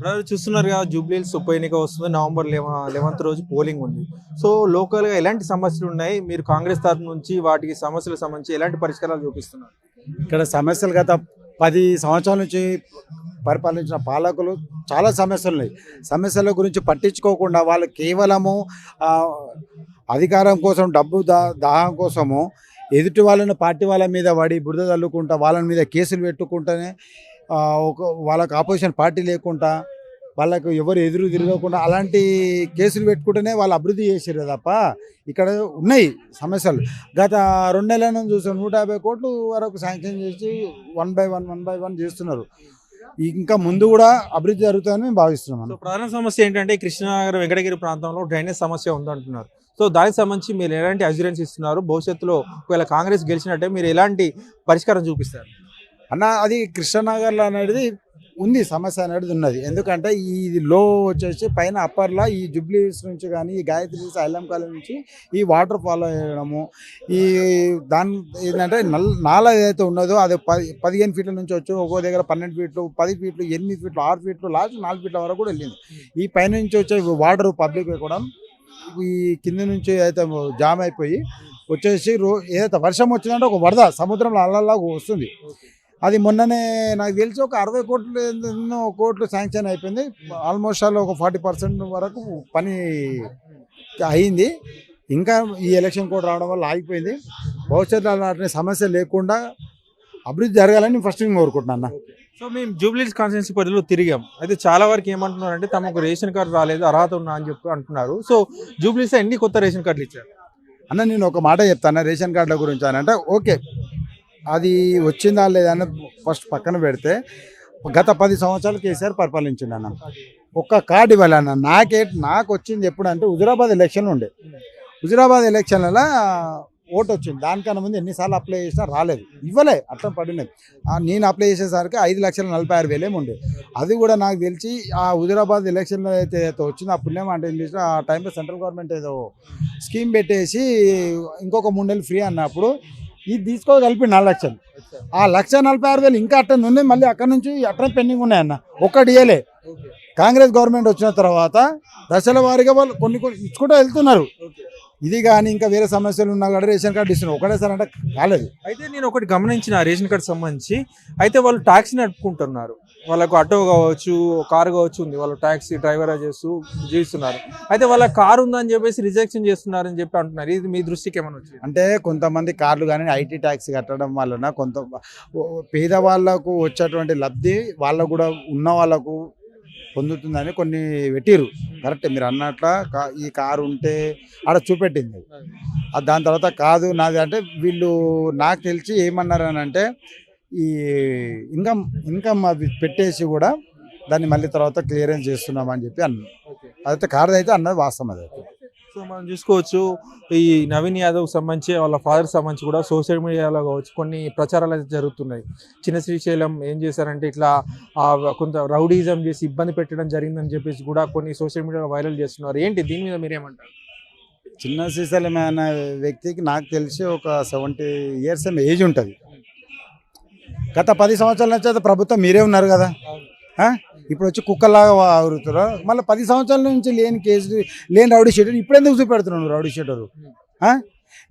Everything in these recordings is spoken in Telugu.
బ్రదర్ చూస్తున్నారు కదా జూబ్లీహిల్స్ ఉప ఎన్నిక వస్తుంది నవంబర్ లెవెంత్ రోజు పోలింగ్ ఉంది. సో లోకల్గా ఎలాంటి సమస్యలు ఉన్నాయి? మీరు కాంగ్రెస్ తరఫు నుంచి వాటికి సమస్యలకు సంబంధించి ఎలాంటి పరిష్కారాలు చూపిస్తున్నారు? ఇక్కడ సమస్యలు గత పది సంవత్సరాల నుంచి పరిపాలించిన పాలకులు చాలా సమస్యలు ఉన్నాయి. సమస్యల గురించి పట్టించుకోకుండా వాళ్ళు కేవలము అధికారం కోసం డబ్బు దా దాహం కోసము ఎదుటి వాళ్ళని పార్టీ వాళ్ళ మీద పడి బురద చల్లుకుంటా వాళ్ళ మీద కేసులు పెట్టుకుంటేనే ఒక వాళ్ళకు ఆపోజిషన్ పార్టీ లేకుండా వాళ్ళకు ఎవరు ఎదురు తిరగకుండా అలాంటి కేసులు పెట్టుకుంటేనే వాళ్ళు అభివృద్ధి చేసారు తప్ప ఇక్కడ ఉన్నాయి సమస్యలు. గత రెండు నెలల నుంచి చూసాం నూట యాభై కోట్లు వరకు శాంక్షన్ చేసి one by one one by one చేస్తున్నారు. ఇంకా ముందు కూడా అభివృద్ధి జరుగుతుందని మేము భావిస్తున్నాం ప్రధాన సమస్య ఏంటంటే కృష్ణానగర్ వెంకటగిరి ప్రాంతంలో డ్రైనేజ్ సమస్య ఉందంటున్నారు. సో దానికి సంబంధించి మీరు ఎలాంటి అజ్యూరెన్స్ ఇస్తున్నారు? భవిష్యత్తులో ఒకవేళ కాంగ్రెస్ గెలిచినట్టే మీరు ఎలాంటి పరిష్కారం చూపిస్తారు? అన్న అది కృష్ణనగర్లో అనేది ఉంది సమస్య అనేది ఉన్నది. ఎందుకంటే ఇది లో వచ్చేసి పైన అప్పర్లో ఈ జుబ్లీస్ నుంచి కానీ ఈ గాయత్రి ఐలం కాలేజ్ నుంచి ఈ వాటర్ ఫాలో అయ్యడము ఈ దాని ఏంటంటే నల్ నాల ఏదైతే ఉన్నదో అది పది పదిహేను ఫీట్ల నుంచి వచ్చి ఒక్కో దగ్గర పన్నెండు ఫీట్లు పది ఫీట్లు ఎనిమిది ఫీట్లు ఆరు ఫీట్లు లాస్ట్ నాలుగు ఫీట్ల వరకు కూడా వెళ్ళింది. ఈ పైన నుంచి వచ్చే వాటర్ పబ్లిక్ కూడా ఈ కింద నుంచి అయితే జామ్ అయిపోయి వచ్చేసి రో ఏదైతే వర్షం వచ్చిందంటే ఒక వరద సముద్రంలో అల్లల్లాగా వస్తుంది. అది మొన్ననే నాకు తెలిసి ఒక అరవై కోట్లు ఎన్నో కోట్లు శాంక్షన్ అయిపోయింది. ఆల్మోస్ట్ ఆల్ ఒక ఫార్టీ పర్సెంట్ వరకు పని అయింది. ఇంకా ఈ ఎలక్షన్ కోడ్ రావడం వల్ల ఆగిపోయింది. భవిష్యత్తులో అలాంటి సమస్య లేకుండా అభివృద్ధి జరగాలని ఫస్ట్ నేను కోరుకుంటున్నాను అన్న. సో మేము జూబ్లీస్ కాన్స్టిట్యున్సీ పరిధిలో తిరిగాం. అయితే చాలా వరకు ఏమంటున్నారంటే తమకు రేషన్ కార్డు రాలేదు అర్హత ఉన్నా అని చెప్పి అంటున్నారు. సో జూబ్లీస్ ఎన్ని కొత్త రేషన్ కార్డులు ఇచ్చారు? అన్న నేను ఒక మాట చెప్తాను. రేషన్ కార్డుల గురించి అని అంటే ఓకే. అది వచ్చిందా లేదా ఫస్ట్ పక్కన పెడితే గత పది సంవత్సరాలు కేసీఆర్ పరిపాలించిండు అన్న. ఒక్క కార్డు ఇవ్వాలన్న నాకే నాకు వచ్చింది ఎప్పుడు అంటే హుజురాబాద్ ఎలక్షన్ ఉండే. హుజురాబాద్ ఎలక్షన్లలో ఓటు వచ్చింది. దానికన్నా ముందు ఎన్నిసార్లు అప్లై చేసినా రాలేదు. ఇవ్వలే అట్లా పడినది. నేను అప్లై చేసేసరికి ఐదు లక్షల నలభై ఆరు వేలేమి ఉండే. అది కూడా నాకు తెలిసి ఆ హుజురాబాద్ ఎలక్షన్లో అయితే అయితే వచ్చింది ఆ పుణ్యం అంటే ఏం చేసినా ఆ టైంలో సెంట్రల్ గవర్నమెంట్ ఏదో స్కీమ్ పెట్టేసి ఇంకొక మూడు నెలలు ఫ్రీ అన్నప్పుడు ఇది తీసుకోగలిపి నాలుగు లక్షలు. ఆ లక్ష నలభై ఆరు వేలు ఇంకా అట్టని ఉన్నాయి మళ్ళీ అక్కడ నుంచి అట్లా పెండింగ్ ఉన్నాయన్న. ఒక్కటి ఇయలే కాంగ్రెస్ గవర్నమెంట్ వచ్చిన తర్వాత దశల వారీగా వాళ్ళు కొన్ని కొన్ని ఇచ్చుకుంటూ వెళ్తున్నారు. ఇది కానీ ఇంకా వేరే సమస్యలు ఉన్నా కూడా రేషన్ కార్డు ఇస్తున్నారు. ఒకటేసారి అంటే కాలేదు అయితే నేను ఒకటి గమనించిన రేషన్ కార్డు సంబంధించి అయితే వాళ్ళు ట్యాక్సీ నడుపుకుంటున్నారు. వాళ్ళకు ఆటో కావచ్చు కారు కావచ్చు ఉంది. వాళ్ళు ట్యాక్సీ డ్రైవర్ చేస్తూ జీవిస్తున్నారు. అయితే వాళ్ళ కారు ఉందని చెప్పేసి రిజెక్షన్ చేస్తున్నారని చెప్పి అంటున్నారు. ఇది మీ దృష్టికి ఏమైనా వచ్చింది? అంటే కొంతమంది కార్లు కానీ ఐటీ ట్యాక్స్ కట్టడం వలన కొంత పేదవాళ్ళకు వచ్చేటువంటి లబ్ధి వాళ్ళకు కూడా ఉన్న వాళ్ళకు పొందుతుందని కొన్ని పెట్టిరు కరెక్ట్ మీరు అన్నట్ల ఈ కారు ఉంటే ఆడ చూపెట్టింది. దాని తర్వాత కాదు నాది అంటే వీళ్ళు నాకు తెలిసి ఏమన్నారు అని అంటే ఈ ఇన్కమ్ ఇన్కమ్ అవి పెట్టేసి కూడా దాన్ని మళ్ళీ తర్వాత క్లియరెన్స్ చేస్తున్నామని చెప్పి అన్నారు అదైతే కారు అయితే అన్నది వాస్తవం అదైతే. సో మనం చూసుకోవచ్చు ఈ నవీన్ యాదవ్ సంబంధించి వాళ్ళ ఫాదర్ సంబంధించి కూడా సోషల్ మీడియాలో కావచ్చు కొన్ని ప్రచారాలు అయితే జరుగుతున్నాయి. చిన్న శ్రీశైలం ఏం చేశారంటే ఇట్లా కొంత రౌడీజం చేసి ఇబ్బంది పెట్టడం జరిగిందని చెప్పేసి కూడా కొన్ని సోషల్ మీడియాలో వైరల్ చేస్తున్నారు. ఏంటి? దీని మీద మీరేమంటారు చిన్న శ్రీశైలం అనే వ్యక్తికి నాకు తెలిసి ఒక సెవెంటీ ఇయర్స్ ఏజ్ ఉంటుంది. గత పది సంవత్సరాల నుంచి అయితే ప్రభుత్వం మీరే ఉన్నారు కదా? ఇప్పుడు వచ్చి కుక్కలాగా ఆగుతారు మళ్ళీ పది సంవత్సరాల నుంచి లేని కేసు లేని రౌడీ షీటర్ ఇప్పుడు ఎందుకు చూపెడుతున్నావు రౌడీ షీటరు?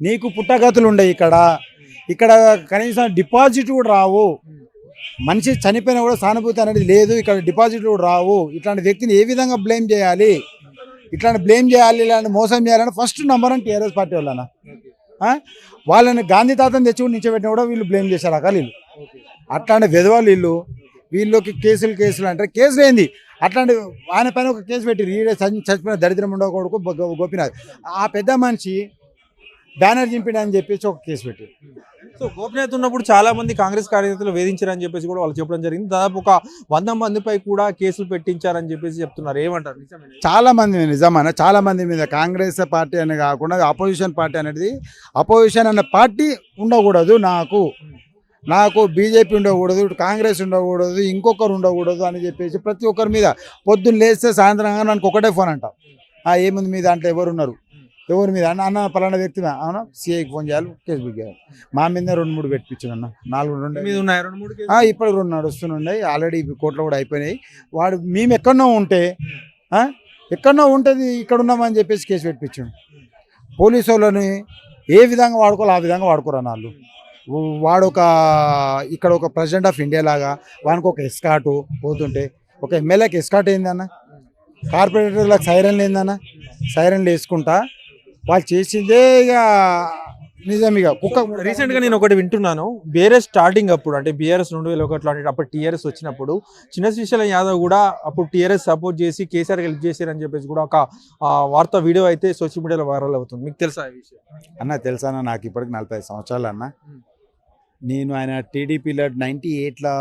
నీకు పుట్టగతులు ఉండవు ఇక్కడ. ఇక్కడ కనీసం డిపాజిట్ కూడా రావు. మనిషి చనిపోయినా కూడా సానుభూతి అనేది లేదు. ఇక్కడ డిపాజిట్ కూడా రావు. ఇట్లాంటి వ్యక్తిని ఏ విధంగా బ్లేమ్ చేయాలి? ఇట్లాంటి బ్లేమ్ చేయాలి ఇలాంటి మోసం చేయాలని ఫస్ట్ నంబర్ అని టీఆర్ఎస్ పార్టీ వాళ్ళన? వాళ్ళని గాంధీ తాతని తెచ్చి కూడా నిల్చోబెట్టినా కూడా వీళ్ళు బ్లేమ్ చేశారు అకాలు వీళ్ళు. అట్లాంటి విధవాళ్ళు వీళ్ళు వీళ్ళకి కేసులు కేసులు అంటే కేసులు ఏంది? అట్లాంటి ఆయన పైన ఒక కేసు పెట్టి ఈడే చచ్చి- చచ్చిపోయిన దరిద్రం గో- గోపినాథ్. ఆ పెద్ద మనిషి బ్యానర్ చింపిడని చెప్పేసి ఒక కేసు పెట్టి. సో గోపినాథ్ ఉన్నప్పుడు చాలా మంది కాంగ్రెస్ కార్యకర్తలు వేధించారని చెప్పేసి కూడా వాళ్ళు చెప్పడం జరిగింది. దాదాపు ఒక వంద మందిపై కూడా కేసులు పెట్టించారని చెప్పేసి చెప్తున్నారు. ఏమంటారు? చాలా మంది నిజమైన? చాలా మంది మీద కాంగ్రెస్ పార్టీ అని కాకుండా అపోజిషన్ పార్టీ అనేది అపోజిషన్ అనే పార్టీ ఉండకూడదు నాకు. నాకు బీజేపీ ఉండకూడదు కాంగ్రెస్ ఉండకూడదు ఇంకొకరు ఉండకూడదు అని చెప్పేసి ప్రతి ఒక్కరి మీద పొద్దున్న లేస్తే సాయంత్రం కానీ నాకు ఒకటే ఫోన్ అంట ఆ ఏముంది మీ దాంట్లో ఎవరు ఉన్నారు? ఎవరి మీద? అన్న అన్న పలానా వ్యక్తి అవునా? సిఐకి ఫోన్ చేయాలి కేసు బుక్ చేయాలి. మా మీద రెండు మూడు పెట్టించాను అన్న. నాలుగు రెండు మీద ఉన్నాయి రెండు మూడు కేసులు? ఆ, ఇప్పుడు రెండు నడుస్తున్నాయి ఆల్రెడీ కోర్టులో కూడా అయిపోయినాయి. వాడు మేము ఎక్కడనో ఉంటే ఆ, ఎక్కడనో ఉంటుంది ఇక్కడ ఉన్నామని చెప్పేసి కేసు పెట్టించాడు. పోలీసు వాళ్ళని ఏ విధంగా వాడుకోవాలో ఆ విధంగా వాడుకోరు అన్న వాళ్ళు వాడు ఒక ఇక్కడ ఒక ప్రెసిడెంట్ ఆఫ్ ఇండియా లాగా వానికి ఒక ఎస్కాటు పోతుంటే ఒక ఎమ్మెల్యేకి ఎస్కాట్ ఏందన్న? కార్పొరేటర్లకు సైరన్లు ఏందన్న? సైరన్లు వేసుకుంటా వాళ్ళు చేసిందే ఇక నిజం ఇక. కుక్క రీసెంట్గా నేను ఒకటి వింటున్నాను. బీఆర్ఎస్ స్టార్టింగ్ అప్పుడు అంటే బీఆర్ఎస్ రెండు వేల ఒకటిలో అంటే అప్పుడు టీఆర్ఎస్ వచ్చినప్పుడు చిన్న శ్రీశైలం యాదవ్ కూడా అప్పుడు టీఆర్ఎస్ సపోర్ట్ చేసి కేసీఆర్ హెల్ప్ చేశారని చెప్పేసి కూడా ఒక వార్త వీడియో అయితే సోషల్ మీడియాలో వైరల్ అవుతుంది. మీకు తెలుసా ఈ విషయం? అన్న తెలుసానా నాకు ఇప్పటికి నలభై ఐదు సంవత్సరాలు అన్న. నేను ఆయన టీడీపీలో నైంటీ ఎయిట్లో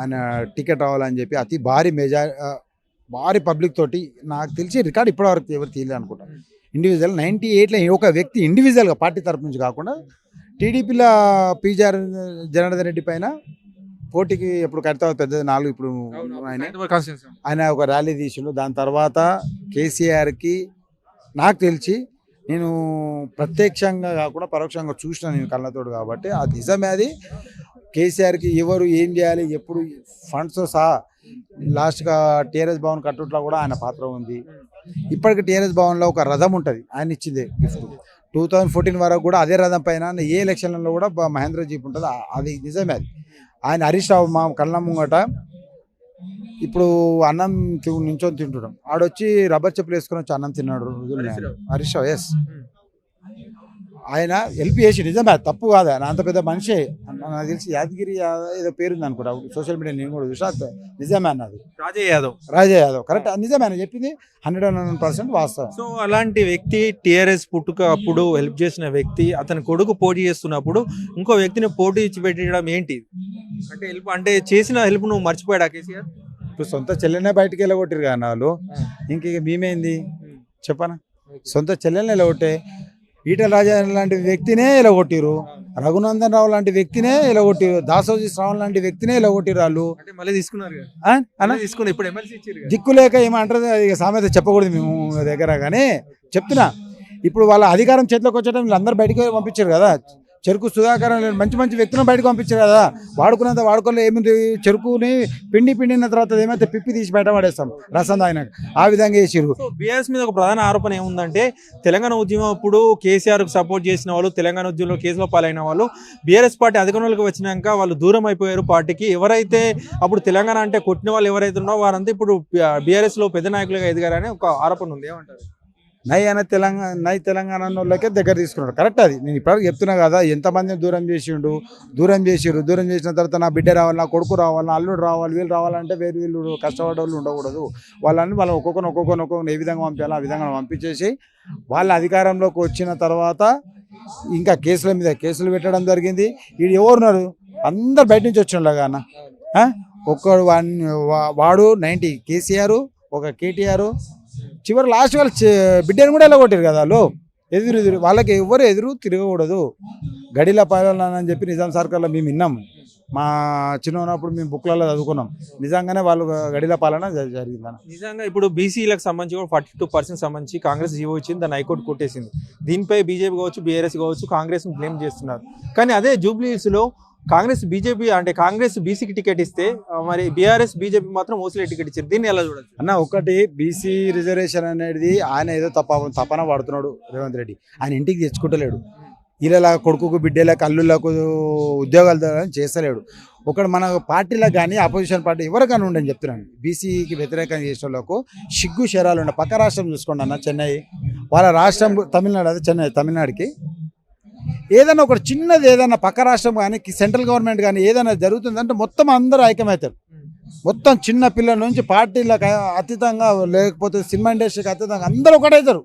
ఆయన టికెట్ రావాలని చెప్పి అతి భారీ మెజార్ భారీ పబ్లిక్ తోటి నాకు తెలిసి రికార్డ్ ఇప్పటివరకు ఎవరు తీయలేదు అనుకుంటా. ఇండివిజువల్ నైంటీ ఎయిట్లో ఒక వ్యక్తి ఇండివిజువల్గా పార్టీ తరపు నుంచి కాకుండా టీడీపీలో పీజార్ జనార్దన్ రెడ్డి పైన పోటీకి ఇప్పుడు కడతా పెద్ద నాలుగు ఇప్పుడు ఆయన. ఆయన ఒక ర్యాలీ తీసిండు. దాని తర్వాత కేసీఆర్కి నాకు తెలిసి నేను ప్రత్యక్షంగా కాకుండా పరోక్షంగా చూసిన నేను కళ్ళతోడు కాబట్టి ఆ నిజమే అది. కేసీఆర్కి ఎవరు ఏం చేయాలి ఎప్పుడు ఫండ్స్ సహా లాస్ట్గా టీఆర్ఎస్ భవన్ కట్టుట్లో కూడా ఆయన పాత్ర ఉంది. ఇప్పటికి టీఆర్ఎస్ భవన్లో ఒక రథం ఉంటుంది ఆయన ఇచ్చింది గిఫ్ట్. టూ థౌజండ్ ఫోర్టీన్ వరకు కూడా అదే రథం పైన ఏ ఎలక్షన్లలో కూడా మహేంద్ర జీప్ ఉంటుంది అది నిజమే అది. ఆయన హరీష్ రావు మా కళ్ళ ముంగట ఇప్పుడు అన్నం నించొని తింటున్నాం. ఆడొచ్చి రబ్బర్ చెప్పులు వేసుకొని వచ్చి అన్నం తిన్నాడు రోజులు. హరీష్. రావు. ఎస్ ఆయన హెల్ప్ చేసి నిజమే తప్పు కాదు. ఆయన అంత పెద్ద మనిషి. నాకు తెలిసి యాదగిరి ఏదో పేరుంది అనుకుంటా. సోషల్ మీడియా నేను కూడా చూసా. నిజమే అన్నది. రాజయ్య యాదవ్. రాజా యాదవ్. కరెక్ట్. నిజమే ఆయన చెప్పింది హండ్రెడ్ అండ్ పర్సెంట్ వాస్తవం. సో అలాంటి వ్యక్తి టిఆర్ఎస్ పుట్టుక అప్పుడు హెల్ప్ చేసిన వ్యక్తి అతని కొడుకు పోటీ చేస్తున్నప్పుడు ఇంకో వ్యక్తిని పోటీ ఇచ్చి పెట్టడం ఏంటి? అంటే హెల్ప్ అంటే చేసిన హెల్ప్ నువ్వు మర్చిపోయాడా కేసీఆర్? ఇప్పుడు సొంత చెల్లెనే బయటికి వెళ్ళగొట్టిరు కదా వాళ్ళు ఇంక ఇక మేమేంది? చెప్పనా? సొంత చెల్లెల్ని వెళ్ళగొట్టే ఈటల రాజా లాంటి వ్యక్తినే వెళ్ళగొట్టిరు రఘునందన్ రావు లాంటి వ్యక్తినే వెళ్ళగొట్టిరు దాసోజీ శ్రావణ్ లాంటి వ్యక్తినే వెళ్ళగొట్టిరు వాళ్ళు. మళ్ళీ తీసుకున్నారు. దిక్కు లేక ఏమంటారు సామెత చెప్పకూడదు మేము దగ్గర కానీ చెప్తున్నా. ఇప్పుడు వాళ్ళ అధికారం చేతిలోకి వచ్చేటప్పుడు వీళ్ళందరూ బయటకు పంపించారు కదా. చెరుకు సుధాకరం మంచి మంచి వ్యక్తులను బయటకు పంపించారు కదా. వాడుకున్నంత వాడుకోలే ఏముంది? చెరుకుని పిండి పిండిన తర్వాత ఏమైతే పిప్పి తీసి బయట పడేస్తాం. రసం తాగినాక. ఆ విధంగా చేసిరు బీఆర్ఎస్ మీద ఒక ప్రధాన ఆరోపణ ఏముందంటే తెలంగాణ ఉద్యమం అప్పుడు కేసీఆర్కు సపోర్ట్ చేసిన వాళ్ళు తెలంగాణ ఉద్యమంలో కేసులో పాలైన వాళ్ళు బీఆర్ఎస్ పార్టీ అధికారంలోకి వచ్చినాక వాళ్ళు దూరం అయిపోయారు పార్టీకి. ఎవరైతే అప్పుడు తెలంగాణ అంటే కొట్టిన వాళ్ళు ఎవరైతే ఉన్నారో వారంతా ఇప్పుడు బీఆర్ఎస్లో పెద్ద నాయకులుగా ఎదిగారని ఒక ఆరోపణ ఉంది. ఏమంటారు? నై అనే తెలంగాణ నై తెలంగాణ వాళ్ళకే దగ్గర తీసుకున్నాడు. కరెక్ట్ అది. నేను ఇప్పటివరకు చెప్తున్నా కదా ఎంతమందిని దూరం చేసిండు? దూరం చేసిర్రు. దూరం చేసిన తర్వాత నా బిడ్డ రావాలి నా కొడుకు రావాలి నా అల్లుడు రావాలి వీళ్ళు రావాలంటే వేరు వీళ్ళు కష్టపడేవాళ్ళు ఉండకూడదు. వాళ్ళని వాళ్ళు ఒక్కొక్కరు ఒక్కొక్కరు ఒక్కొక్కరు ఏ విధంగా పంపించాలో ఆ విధంగా పంపించేసి వాళ్ళ అధికారంలోకి వచ్చిన తర్వాత ఇంకా కేసుల మీద కేసులు పెట్టడం జరిగింది. వీడు ఎవరున్నారు అందరు బయట నుంచి వచ్చినలాగా అన్న. ఒక్కడు వా- వాడు నైంటీ కేసీఆర్ ఒక కేటీఆర్ చివరి లాస్ట్ వాళ్ళు బిడ్డను కూడా వెళ్ళగొట్టారు కదా వాళ్ళు ఎదురు ఎదురు వాళ్ళకి ఎవరు ఎదురు తిరగకూడదు. గడిల పాలన అని చెప్పి నిజాం సర్కార్లో మేము విన్నాం. మా చిన్న ఉన్నప్పుడు మేము బుక్లలో చదువుకున్నాం. నిజంగానే వాళ్ళు గడిల పాలన జరిగింది? నిజంగా ఇప్పుడు బీసీలకు సంబంధించి కూడా ఫార్టీ టూ పర్సెంట్ సంబంధించి కాంగ్రెస్ జీవో ఇచ్చింది దాన్ని హైకోర్టు కొట్టేసింది. దీనిపై బీజేపీ కావచ్చు బీఆర్ఎస్ కావచ్చు కాంగ్రెస్ని బ్లేమ్ చేస్తున్నారు. కానీ అదే జూబ్లీహిల్స్లో కాంగ్రెస్ బీజేపీ అంటే కాంగ్రెస్ బీసీకి టికెట్ ఇస్తే మరి బీఆర్ఎస్ బీజేపీ మాత్రం ఓసీలే టికెట్ ఇచ్చారు. దీన్ని ఎలా చూడొచ్చు అన్న ఒకటి బీసీ రిజర్వేషన్ అనేది ఆయన ఏదో తప్ప తపన పడుతున్నాడు రేవంత్ రెడ్డి. ఆయన ఇంటికి తెచ్చుకుంటలేడు. ఇలా కొడుకుకు బిడ్డలకు అల్లులకు ఉద్యోగాలు చేస్తలేడు. ఒకటి మన పార్టీలకు కానీ అపోజిషన్ పార్టీ ఎవరికైనా ఉండని చెప్తున్నాను. బీసీకి వ్యతిరేకంగా చేసే వాళ్ళకు సిగ్గు శరాలు ఉండే. పక్క రాష్ట్రం చూసుకోండి అన్న చెన్నై. వాళ్ళ రాష్ట్రం తమిళనాడు అదే చెన్నై తమిళనాడుకి. ఏదైనా ఒకటి చిన్నది ఏదైనా పక్క రాష్ట్రం కానీ సెంట్రల్ గవర్నమెంట్ కానీ ఏదైనా జరుగుతుందంటే మొత్తం అందరూ ఐక్యమవుతారు. మొత్తం చిన్న పిల్లల నుంచి పార్టీలకు అతీతంగా లేకపోతే సినిమా ఇండస్ట్రీకి అతీతంగా అందరూ ఒకటవుతారు.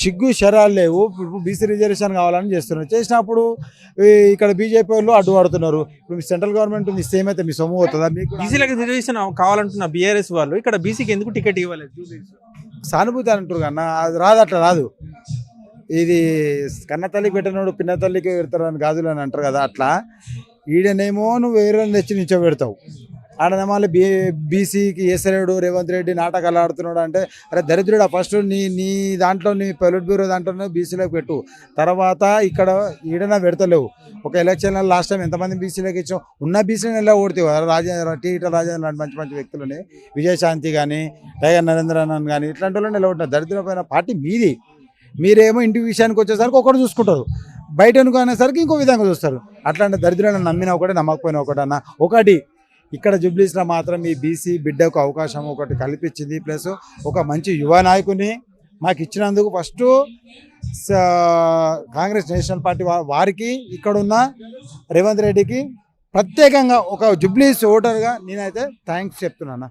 సిగ్గు శరాలు లేవు. ఇప్పుడు బీసీ రిజర్వేషన్ కావాలని చేస్తున్నారు. చేసినప్పుడు ఇక్కడ బీజేపీ వాళ్ళు అడ్డుపడుతున్నారు ఇప్పుడు మీ సెంట్రల్ గవర్నమెంట్ ఉంది సేమ్ అయితే మీ సొమ్ము అవుతుందా మీకు బీసీలకు రిజర్వేషన్ కావాలంటున్న బీఆర్ఎస్ వాళ్ళు ఇక్కడ బీసీకి ఎందుకు టికెట్ ఇవ్వలేదు? సానుభూతి అంటారు కన్నా. అది రాదు అట్లా రాదు. ఇది కన్న తల్లికి పెట్టినోడు పిన్న తల్లికి పెడతారు అని గాజులు అని అంటారు కదా అట్లా. ఈడనేమో నువ్వు వేరే తెచ్చి నించోబెడతావు. పెడతావు మళ్ళీ బీ బీసీకి వేసలేడు రేవంత్ రెడ్డి నాటకాలు ఆడుతున్నాడు అంటే అరే దరిద్రుడు ఫస్ట్ నీ నీ దాంట్లో నీ పొలిట్ బ్యూరో దాంట్లోనే బీసీలోకి పెట్టు. తర్వాత ఇక్కడ ఈడన పెడతలేవు. ఒక ఎలక్షన్లో లాస్ట్ టైం ఎంతమంది బీసీలోకి ఇచ్చాం? ఉన్న బీసీని ఎలా ఓడితే రాజేంద్ర టీట రాజేంద్ర లాంటి మంచి మంచి వ్యక్తులని విజయశాంతి కానీ టైగర్ నరేంద్రనాథ్ కానీ ఇట్లాంటి వాళ్ళని నిలబడ్డారు దరిద్రమైన పార్టీ మీది. మీరేమో ఇంటి విషయానికి వచ్చేసరికి ఒకటి చూసుకుంటారు. బయట అనుకునేసరికి ఇంకో విధంగా చూస్తారు. అట్లాంటి దరిద్రాన్ని నమ్మిన ఒకటి నమ్మకపోయినా ఒకటన్నా ఒకటి. ఇక్కడ జుబ్లీస్లో మాత్రం ఈ బీసీ బిడ్డకు అవకాశం ఒకటి కల్పించింది. ప్లస్ ఒక మంచి యువ నాయకుని మాకు ఇచ్చినందుకు ఫస్ట్ కాంగ్రెస్ నేషనల్ పార్టీ వారికి ఇక్కడున్న రేవంత్ రెడ్డికి ప్రత్యేకంగా ఒక జుబ్లీస్ ఓటర్గా నేనైతే థ్యాంక్స్ చెప్తున్నాను